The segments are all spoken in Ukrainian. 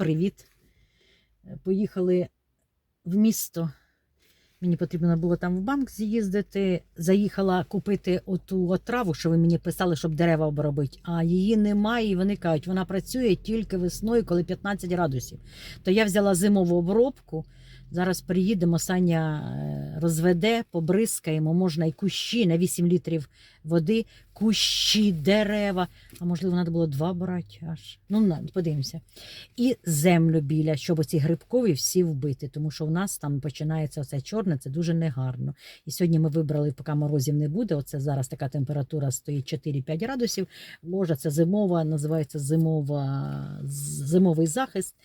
привіт. Е, Поїхали в місто. Мені потрібно було там в банк з'їздити. Заїхала купити оту отраву, що ви мені писали, щоб дерева обробити. А її немає, і вони кажуть, вона працює тільки весною, коли 15 градусів. То я взяла зимову обробку. Зараз приїдемо, Саня е, розведе, побризкаємо, можна і кущі на 8 літрів води, кущі, дерева. А можливо, треба було два брати аж. Ну, подивимося. І землю біля, щоб оці грибкові всі вбити, тому що в нас там починається оце чорне, це дуже негарно. І сьогодні ми вибрали, поки морозів не буде. Оце зараз така температура стоїть 4-5 градусів. Ложа це зимова, називається зимова, зимовий захист.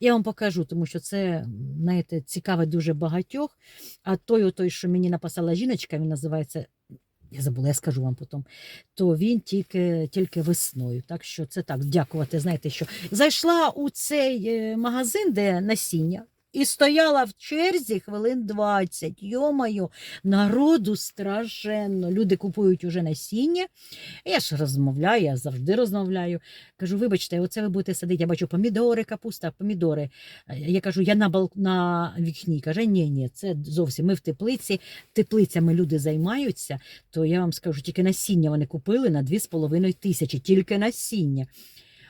Я вам покажу, тому що це, знаєте, цікаве дуже багатьох. А той, той, що мені написала жіночка, він називається. Я забула, я скажу вам потім. То він тільки, тільки весною. Так що це так, дякувати. Знаєте, що зайшла у цей е, магазин, де насіння, і стояла в черзі хвилин 20. Йомаю, народу страшенно. Люди купують уже насіння. Я ж розмовляю, я завжди розмовляю. Кажу, вибачте, оце ви будете садити. Я бачу помідори, капуста, помідори. Е, Я кажу, я на бал... на вікні. Каже, ні, ні, це зовсім ми в теплиці. Теплицями люди займаються, то я вам скажу, тільки насіння вони купили на 2,5 тисячі, тільки насіння.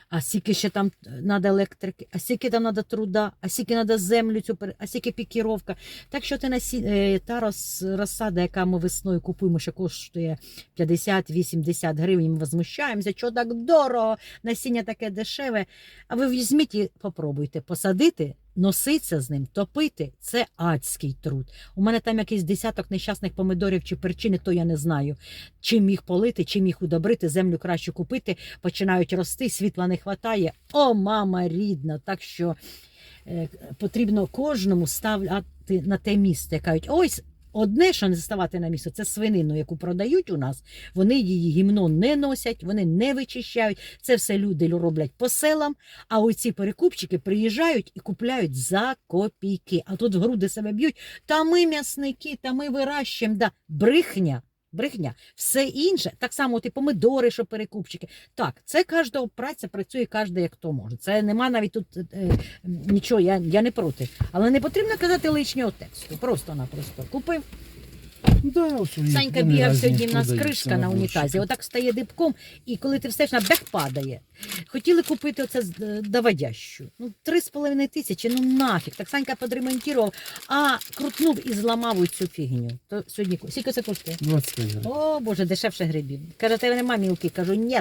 А скільки ще там треба електрики, а скільки там треба труда, а скільки треба землю, цю, а скільки пікіровка. Так що ти насі... е, та роз... розсада, яка ми весною купуємо, що коштує 50-80 гривень, ми возмущаємося, що так дорого, насіння таке дешеве. А ви візьміть і попробуйте посадити, носитися з ним, топити це адський труд. У мене там якийсь десяток нещасних помидорів чи перчини, то я не знаю. Чим їх полити, чим їх удобрити, землю краще купити, починають рости, світла не вистачає. О, мама рідна! Так що е, потрібно кожному ставляти на те місце. Кажуть, ось. Одне, що не ставати на місце, це свинину, яку продають у нас. Вони її гімно не носять, вони не вичищають. Це все люди роблять по селам. А оці перекупчики приїжджають і купляють за копійки. А тут груди себе б'ють. Та ми м'ясники, та ми виращуємо. Да. Брехня. Брехня. Все інше, так само ти помидори, що перекупчики. Так, це кожна праця працює кожен як то може. Це нема навіть тут е, е, нічого, я, я не проти. Але не потрібно казати лишнього тексту. Просто-напросто. Купив. Да, ось Санька вони бігав сьогодні, в нас продаються кришка на унітазі. Отак стає дибком, і коли ти встаєш, на бех падає. Хотіли купити оце з- е, доводящу. Ну, три з половиною тисячі, ну нафіг. Так Санька подремонтував, а крутнув і зламав оцю фігню. То сьогодні ко- скільки це коштує? 25 гривень. О, Боже, дешевше грибів. Каже, тебе нема мілки. Кажу, ні,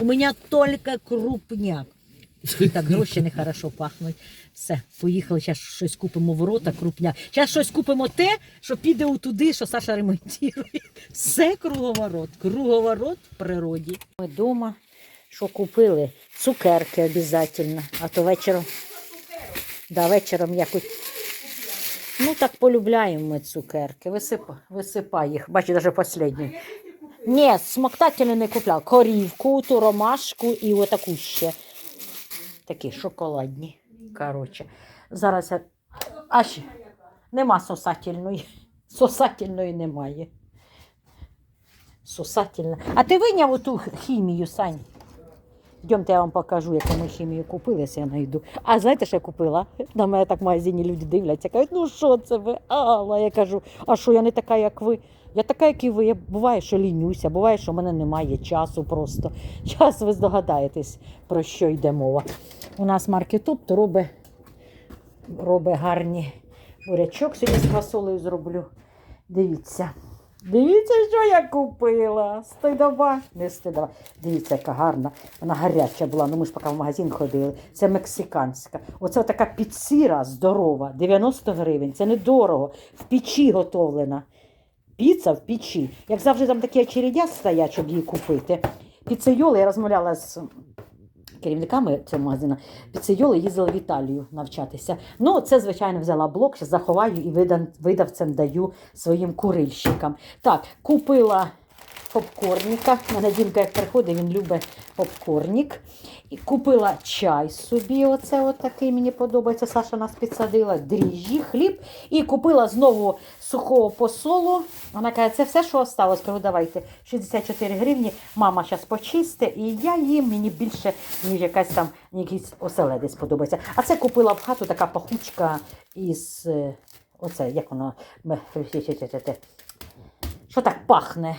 у мене тільки крупняк. І так гроші нехорошо пахнуть. Все, поїхали, зараз щось купимо в рота, крупняк. Зараз щось купимо те, що піде у туди, що Саша ремонтує. Все круговорот, круговорот в природі. Ми вдома, що купили? Цукерки обов'язково, а то вечором. Да, вечором якось. Ну так полюбляємо ми цукерки. Висипай, їх. Бачу, навіть останню. Ні, смоктательну не купляв. Корівку, ту ромашку і отаку ще. Такі шоколадні. Коротше. Зараз я. А ще нема сосательної. Сосательної немає. Сосательна. А ти виняв оту хімію, Сань? Йдемте, я вам покажу, яку ми хімію купили, якщо я знайду. А знаєте, що я купила? На мене так в магазині люди дивляться, кажуть, ну що це ви? Алла, я кажу, а що я не така, як ви? Я така, як і ви. Я буває, що лінюся, буває, що в мене немає часу просто. Час ви здогадаєтесь, про що йде мова. У нас маркетоп, то робить, робить гарні бурячок сьогодні з фасолею зроблю. Дивіться. Дивіться, що я купила. Стидова, не стидова. Дивіться, яка гарна. Вона гаряча була. Ну ми ж поки в магазин ходили. Це мексиканська. Оце така піцира здорова, 90 гривень. Це недорого. В печі готовлена. Піца в печі. Як завжди там такі очередя стоять, щоб її купити. Піцейоли, я розмовляла з керівниками цього магазину. Піцейоли їздили в Італію навчатися. Ну, це, звичайно, взяла блок, заховаю і видавцем даю своїм курильщикам. Так, купила попкорніка. У мене Дімка, як приходить, він любить попкорнік. І купила чай собі. Оце от мені подобається. Саша нас підсадила, дріжджі, хліб. І купила знову сухого посолу. Вона каже, це все, що осталось. Кажу, давайте 64 гривні. Мама зараз почисте, і я їм мені більше, ніж якась там якийсь оселедець подобається. А це купила в хату така пахучка із. е, Оце, як воно. Що так пахне?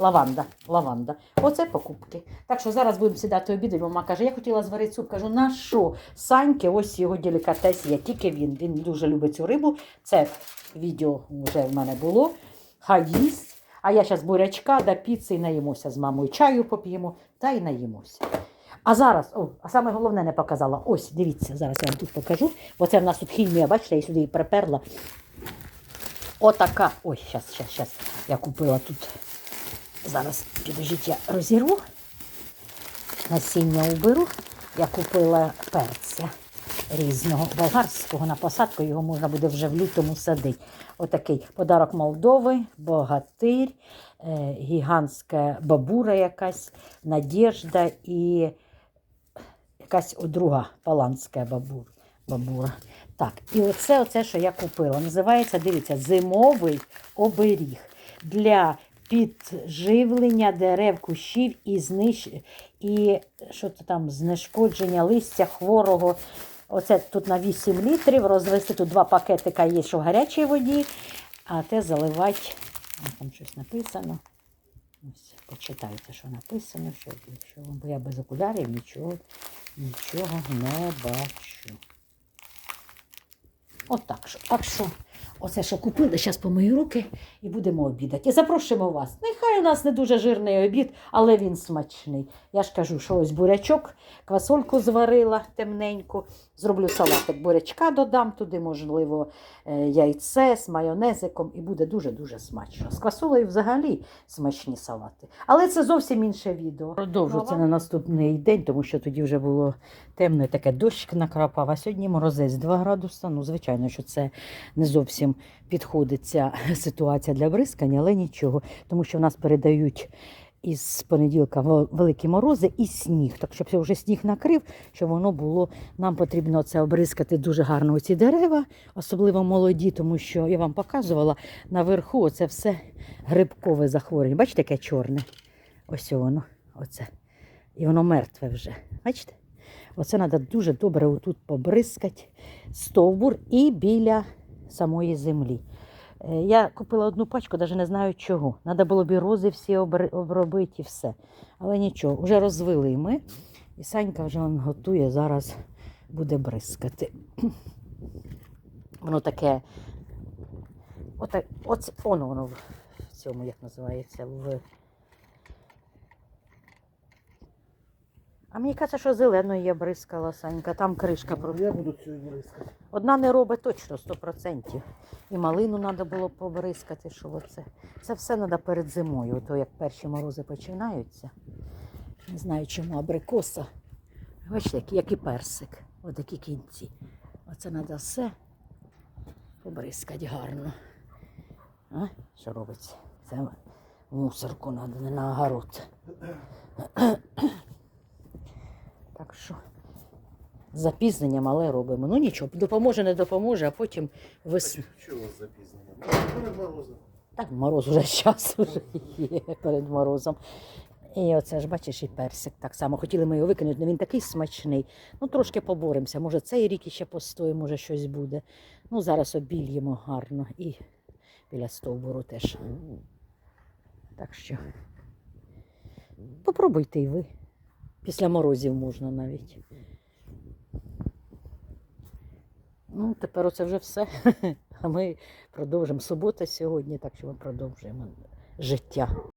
Лаванда. Лаванда. Оце покупки. Так що зараз будемо сідати обідати. Мама каже, я хотіла зварити суп. Кажу, на що? Саньки, ось його делікатес є. Тільки він. Він дуже любить цю рибу. Це відео вже в мене було. Хай їсть. А я зараз бурячка да піци і наїмося з мамою. Чаю поп'ємо та й наїмося. А зараз, о, а саме головне не показала. Ось, дивіться, зараз я вам тут покажу. Бо це в нас тут хімія, бачите, я сюди її приперла. Отака. Ой, зараз, зараз, зараз. Я купила тут. Зараз підождіть, я розірву. Насіння уберу. Я купила перця різного болгарського на посадку. Його можна буде вже в лютому садити. Отакий подарок Молдови, богатир, е, гігантська бабура якась, надіжда і якась друга паланська бабура. бабура. Так, і оце, оце, що я купила. Називається, дивіться, зимовий оберіг для підживлення дерев, кущів і знищ... і що то там, знешкодження листя хворого. Оце тут на 8 літрів, розвести тут два пакетика є, що в гарячій воді, а те заливати, там щось написано. Ось, почитайте, що написано, що, що, бо я без окулярів нічого, нічого не бачу. От так що. Так що, оце що купили, зараз помию руки і будемо обідати. І запрошуємо вас. Нехай у нас не дуже жирний обід, але він смачний. Я ж кажу, що ось бурячок, квасольку зварила темненьку, зроблю салатик бурячка, додам туди, можливо, е, яйце з майонезиком, і буде дуже-дуже смачно. З квасолею взагалі смачні салати. Але це зовсім інше відео. Продовжу це на наступний день, тому що тоді вже було темно, і таке дощ накрапав, а сьогодні морозець 2 градуса. Ну, звичайно, що це не зовсім підходить ця ситуація для бризкання, але нічого, тому що в нас передають. Із понеділка великі морози і сніг. Так щоб вже сніг накрив, щоб воно було. Нам потрібно це обризкати дуже гарно ці дерева, особливо молоді, тому що я вам показувала наверху це все грибкове захворювання. Бачите, яке чорне? Ось воно. Оце. І воно мертве вже. Бачите? Оце треба дуже добре отут побризкати стовбур і біля самої землі. Е, Я купила одну пачку, навіть не знаю чого. Треба було б рози всі обробити і все. Але нічого, вже розвели ми. І Санька вже он готує, зараз буде бризкати. Воно таке. Оце, оце, воно в цьому, як називається, в. А мені кажеться, що зеленою я бризкала, Санька, там кришка про. Я буду цю бризкати. Одна не робить точно 100%. І малину треба було побризкати, що оце. Це все треба перед зимою, ото як перші морози починаються. Не знаю, чому абрикоса. Бачите, як, як і персик. Отакі кінці. Оце треба все побризкати гарно. А? Що робиться? Це мусорку треба, не на огород. Так що з запізненням, але робимо. Ну нічого, допоможе, не допоможе, а потім вес... Чого з запізненням? Перед морозом. Так, мороз уже час вже є перед морозом. І оце ж бачиш, і персик так само. Хотіли ми його викинути, але він такий смачний. Ну, трошки поборемося. Може, цей рік іще постоїть, може щось буде. Ну, зараз обільємо гарно і біля стовбуру теж. Так що попробуйте і ви. Після морозів можна навіть. Ну, тепер оце вже все. А ми продовжимо субота сьогодні, так що ми продовжуємо життя.